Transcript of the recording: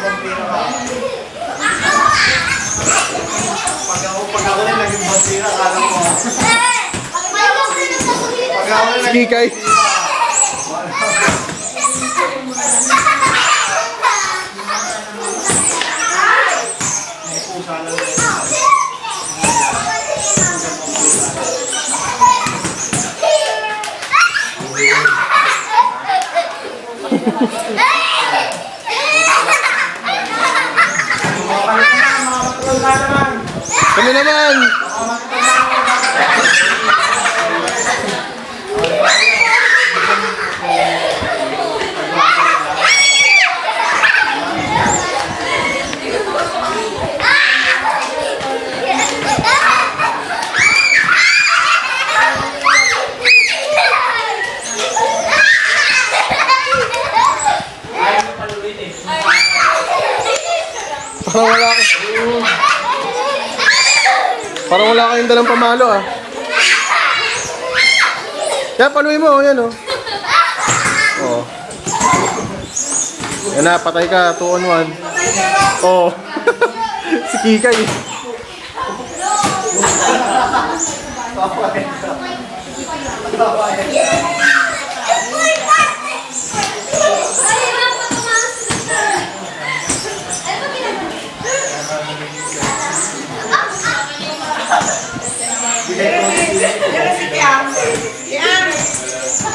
vampiro ka. Pag ako, pag ako rin naging akala mo. Pag ako rin. Kami naman. Parang wala ka. Parang wala kayong dalang pamalo ah. Yan, paluin mo. Yan oh. Oh. Yan na, patay ka. 2 on 1. Oh. si Kikay. Babae. Gracias.